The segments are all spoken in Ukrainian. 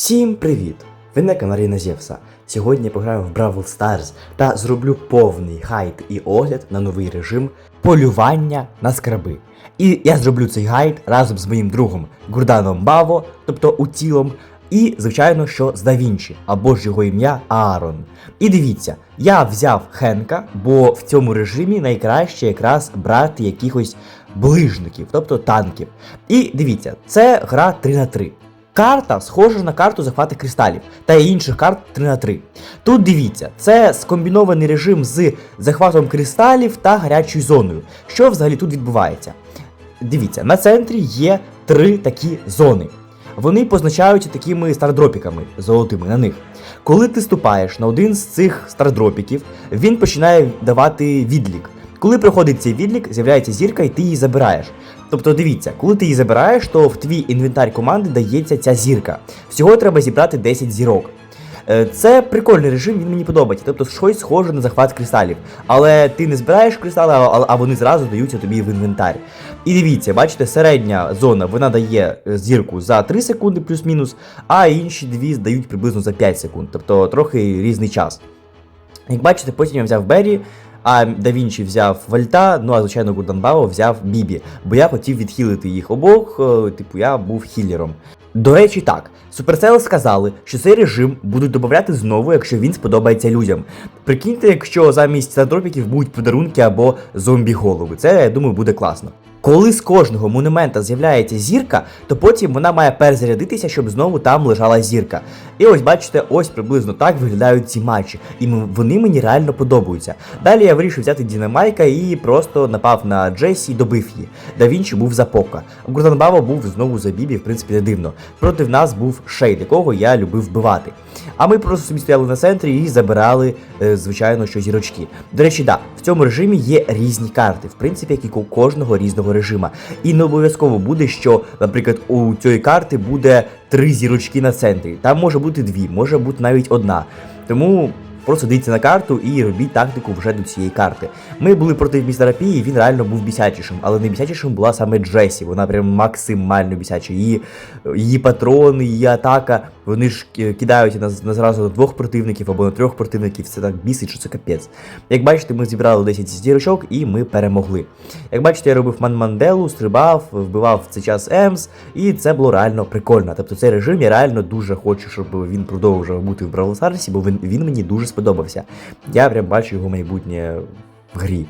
Всім привіт! Ви на каналі Назєвса. Сьогодні я пограю в Бравл Stars та зроблю повний гайд і огляд на новий режим полювання на скраби. І я зроблю цей гайд разом з моїм другом Гурданом Баво, тобто утілом, і, звичайно, що з Давінчі, або ж його ім'я Аарон. І дивіться, я взяв Хенка, бо в цьому режимі найкраще якраз брати якихось ближників, тобто танків. І дивіться, це гра 3 на 3. Карта схожа на карту захвати кристалів та інших карт 3 на 3. Тут дивіться, це скомбінований режим з захватом кристалів та гарячою зоною. Що взагалі тут відбувається? Дивіться, на центрі є три такі зони. Вони позначаються такими стардропіками золотими на них. Коли ти ступаєш на один з цих стардропіків, він починає давати відлік. Коли проходить цей відлік, з'являється зірка і ти її забираєш. Тобто дивіться, коли ти її забираєш, то в твій інвентар команди дається ця зірка. Всього треба зібрати 10 зірок. Е, Це прикольний режим, він мені подобається. Тобто щось схоже на захват кристалів. Але ти не збираєш кристали, а, вони зразу даються тобі в інвентар. І дивіться, бачите, середня зона вона дає е, зірку за 3 секунди плюс-мінус, а інші дві здають приблизно за 5 секунд. Тобто трохи різний час. Як бачите, потім я взяв Беррі, а Да Вінчі взяв Вальта, ну а звичайно Гурданбао взяв Бібі, бо я хотів відхилити їх обох, е, типу я був хілером. До речі, так, Supercell сказали, що цей режим будуть додати знову, якщо він сподобається людям. Прикиньте, якщо замість стардропіків будуть подарунки або зомбі-голови. Це, я думаю, буде класно. Коли з кожного монумента з'являється зірка, то потім вона має перезарядитися, щоб знову там лежала зірка. І ось бачите, ось приблизно так виглядають ці матчі, і вони мені реально подобаються. Далі я вирішив взяти Дінамайка і просто напав на Джесі і добив її. Да Вінчі був за Пока. Гурдан Баво був знову за Бібі, в принципі, не дивно. Проти нас був Шейд, якого я любив вбивати. А ми просто собі стояли на центрі і забирали, е, звичайно, що зірочки. До речі, да, в цьому режимі є різні карти, в принципі, як і у кожного різного режима. І не обов'язково буде, що, наприклад, у цієї карти буде три зірочки на центрі. Там може бути дві, може бути навіть одна. Тому. Просто дивіться на карту і робіть тактику вже до цієї карти. Ми були проти містера Пі, і він реально був бісячішим, але найбісячішим була саме Джесі. Вона прям максимально бісяча. Її, її патрони, її атака, вони ж ки- кидаються на, на зразу на двох противників або на трьох противників. Це так бісить, що це капець. Як бачите, ми зібрали 10 зірочок і ми перемогли. Як бачите, я робив ман-манделу, стрибав, вбивав в цей час Емс, і це було реально прикольно. Тобто цей режим я реально дуже хочу, щоб він продовжував бути в Бравл Старсі, бо він, він мені дуже сподобався. Я прям бачу його майбутнє в грі.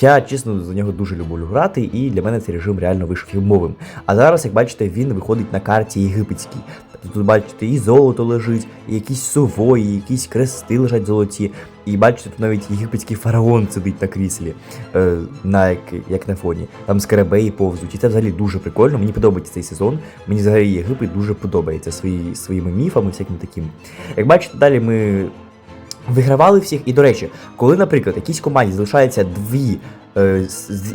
Я чесно за нього дуже люблю грати, і для мене цей режим реально вийшов фільмовим. А зараз, як бачите, він виходить на карті єгипетській. Тобто тут бачите, і золото лежить, і якісь сувої, якісь крести лежать золоті. І бачите, тут навіть єгипетський фараон сидить на кріслі, е, на як, як на фоні. Там скарабеї повзуть. І це взагалі дуже прикольно. Мені подобається цей сезон. Мені взагалі Єгипет дуже подобається свої, своїми міфами, всяким таким. Як бачите, далі ми вигравали всіх. І до речі, коли, наприклад, якійсь команді залишається дві. е,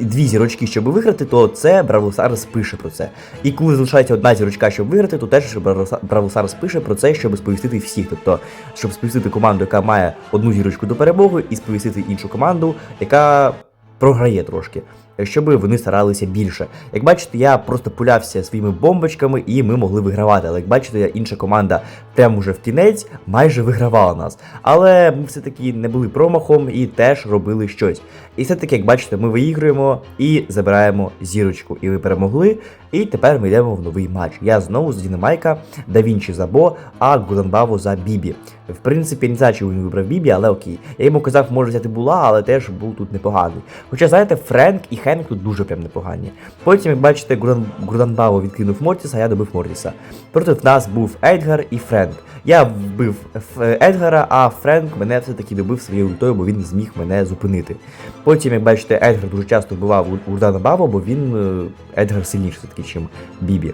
Дві зірочки, щоб виграти, то це Бравл Stars пише про це. І коли залишається одна зірочка, щоб виграти, то теж Бравл Stars пише про це, щоб сповістити всіх. Тобто, щоб сповістити команду, яка має одну зірочку до перемоги, і сповістити іншу команду, яка програє трошки, щоб вони старалися більше. Як бачите, я просто пулявся своїми бомбочками, і ми могли вигравати. Але як бачите, інша команда прямо уже в кінець майже вигравала нас. Але ми все-таки не були промахом і теж робили щось. І все-таки, як бачите, ми виігруємо і забираємо зірочку. І ви перемогли. І тепер ми йдемо в новий матч. Я знову за Дінамайка, Да Вінчі за Бо, а Гуданбаву за Бібі. В принципі, не знаю, чому він вибрав Бібі, але окей. Я йому казав, може взяти була, але теж був тут непоганий. Хоча, знаєте, Френк і Хенк тут дуже прям непогані. Потім, як бачите, Гурдан, Гурданбаво відкинув Мортіса, а я добив Мортіса. Проти нас був Едгар і Френк. Я вбив Едгара, а Френк мене все-таки добив своєю ультою, бо він зміг мене зупинити. Потім, як бачите, Едгар дуже часто вбивав Гурдана Баво, бо він е, Едгар сильніший все-таки, ніж Бібі.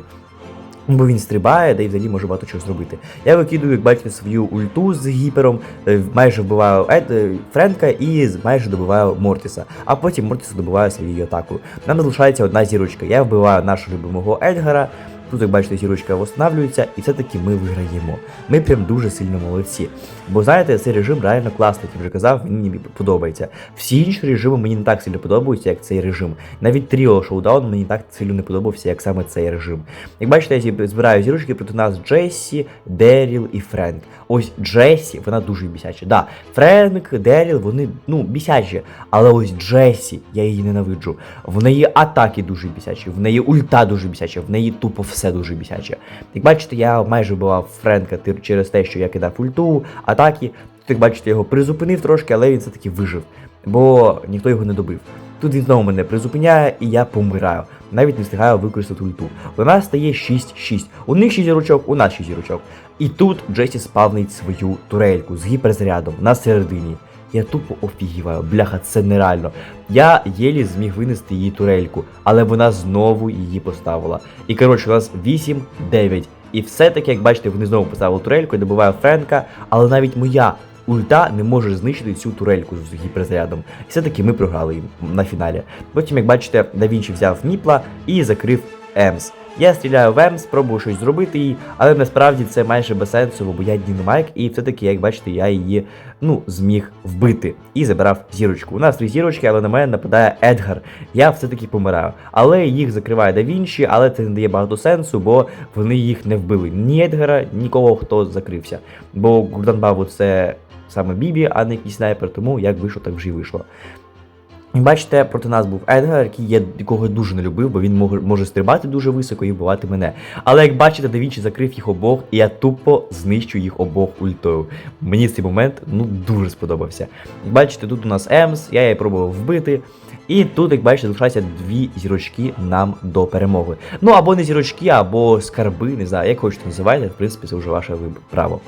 Бо він стрибає, да і взагалі може багато чого зробити. Я викидую, як бачите, свою ульту з гіпером, е, майже вбиваю Ед, е, Френка і майже добиваю Мортіса. А потім Мортіса добиваю своєю атакою. Нам залишається одна зірочка. Я вбиваю нашого любимого Едгара. Тут, як бачите, зірочка встановлюється, і все-таки ми виграємо. Ми прям дуже сильно молодці. Бо знаєте, цей режим реально класний, як вже казав, мені подобається. Всі інші режими мені не так сильно подобаються, як цей режим. Навіть Тріо Шоудаун мені так сильно не подобався, як саме цей режим. Як бачите, я збираю зірочки проти нас Джесі, Деріл і Френк. Ось Джесі, вона дуже бісяча. Да, Френк, Деріл, вони ну бісячі. Але ось Джесі, я її ненавиджу. В неї атаки дуже бісячі, в неї ульта дуже бісяча, в неї тупо все дуже бісяче. Як бачите, я майже вбивав Френка через те, що я кидав ульту, атаки. Тут, як бачите, його призупинив трошки, але він все-таки вижив, бо ніхто його не добив. Тут він знову мене призупиняє, і я помираю. Навіть не встигаю використати ульту. У нас стає 6-6. У них 6 зірочок, у нас 6 зірочок. І тут Джесі спавнить свою турельку з гіперзарядом на середині. Я тупо офігіваю, бляха, це нереально. Я єлі зміг винести її турельку, але вона знову її поставила. І коротше, у нас 8-9. І все-таки, як бачите, вони знову поставили турельку, я добиваю Френка, але навіть моя ульта не може знищити цю турельку з гіперзарядом. І все-таки ми програли їм на фіналі. Потім, як бачите, Давінчі взяв Міпла і закрив Емс. Я стріляю в Емс, пробую щось зробити їй, але насправді це майже безсенсово, бо я Дінамайк, і все-таки, як бачите, я її ну, зміг вбити і забрав зірочку. У нас три зірочки, але на мене нападає Едгар. Я все-таки помираю. Але їх закриває Давінчі, але це не дає багато сенсу, бо вони їх не вбили. Ні Едгара, нікого, хто закрився. Бо Гурдан Бабу це саме Бібі, а не якийсь снайпер, тому як вийшло, так вже й вийшло. Бачите, проти нас був Едгар, який я якого дуже не любив, бо він може, стрибати дуже високо і вбивати мене. Але як бачите, Давінчі закрив їх обох, і я тупо знищу їх обох ультою. Мені цей момент ну дуже сподобався. Бачите, тут у нас Емс, я її пробував вбити. І тут, як бачите, залишаються дві зірочки нам до перемоги. Ну або не зірочки, або скарби, не знаю, як хочете називайте, в принципі, це вже ваше право.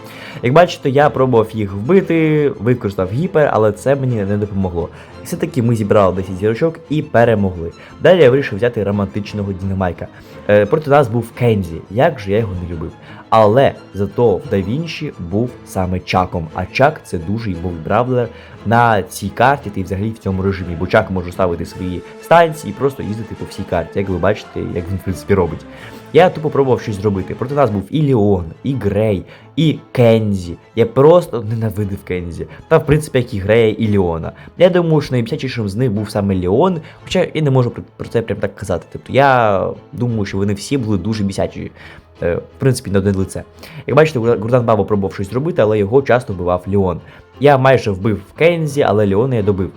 Як бачите, я пробував їх вбити, використав гіпер, але це мені не допомогло. Все-таки ми зібрали 10 зірочок і перемогли. Далі я вирішив взяти романтичного Дінамайка. Е, проти нас був Кензі, як же я його не любив. Але зато в Давінчі був саме Чаком. А Чак це дуже був бравлер на цій карті та й взагалі в цьому режимі. Бо Чак може ставити свої станції і просто їздити по всій карті, як ви бачите, як він в принципі робить. Я тупо пробував щось зробити. Проти нас був і Леон, і Грей, і Кензі. Я просто ненавидив Кензі. Та в принципі як і Грея, і Леона. Я думаю, що найбісячішим з них був саме Леон, хоча я не можу про це прям так казати. Тобто я думаю, що вони всі були дуже бісячі. Е, В принципі, на одне лице. Як бачите, Гурдан Баба пробував щось зробити, але його часто вбивав Леон. Я майже вбив Кензі, але Леона я добив.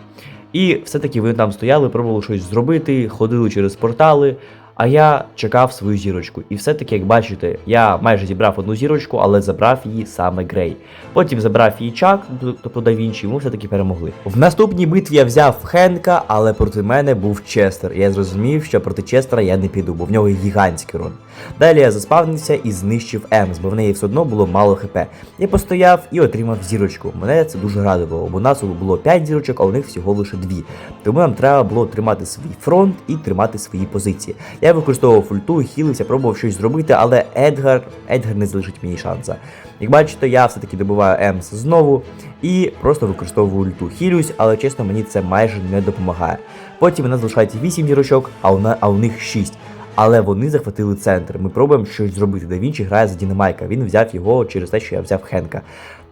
І все-таки вони там стояли, пробували щось зробити, ходили через портали. А я чекав свою зірочку. І все-таки, як бачите, я майже зібрав одну зірочку, але забрав її саме Грей. Потім забрав її Чак, тобто да Вінчі, і ми все-таки перемогли. В наступній битві я взяв Хенка, але проти мене був Честер. Я зрозумів, що проти Честера я не піду, бо в нього гігантський урон. Далі я заспавнився і знищив Емс, бо в неї все одно було мало хп. Я постояв і отримав зірочку. Мене це дуже радувало, бо у нас було 5 зірочок, а у них всього лише 2. Тому нам треба було тримати свій фронт і тримати свої позиції. Я використовував ульту, хілився, пробував щось зробити, але Едгар, Едгар не залишить мені шанса. Як бачите, я все-таки добиваю Емс знову і просто використовую ульту. Хілюсь, але чесно, мені це майже не допомагає. Потім у нас залишається 8 зірочок, а у, а у них 6. Але вони захватили центр. Ми пробуємо щось зробити. Да Вінчі грає за Дінамайка. Він взяв його через те, що я взяв Хенка.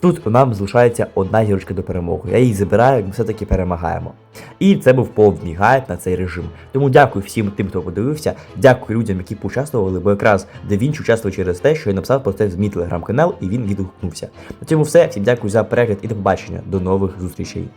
Тут нам залишається одна зірочка до перемоги. Я її забираю, ми все-таки перемагаємо. І це був повний гайд на цей режим. Тому дякую всім тим, хто подивився. Дякую людям, які поучаствували, бо якраз Девінч участвував через те, що я написав про це в мій телеграм-канал, і він відгукнувся. На цьому все. Всім дякую за перегляд і до побачення. До нових зустрічей.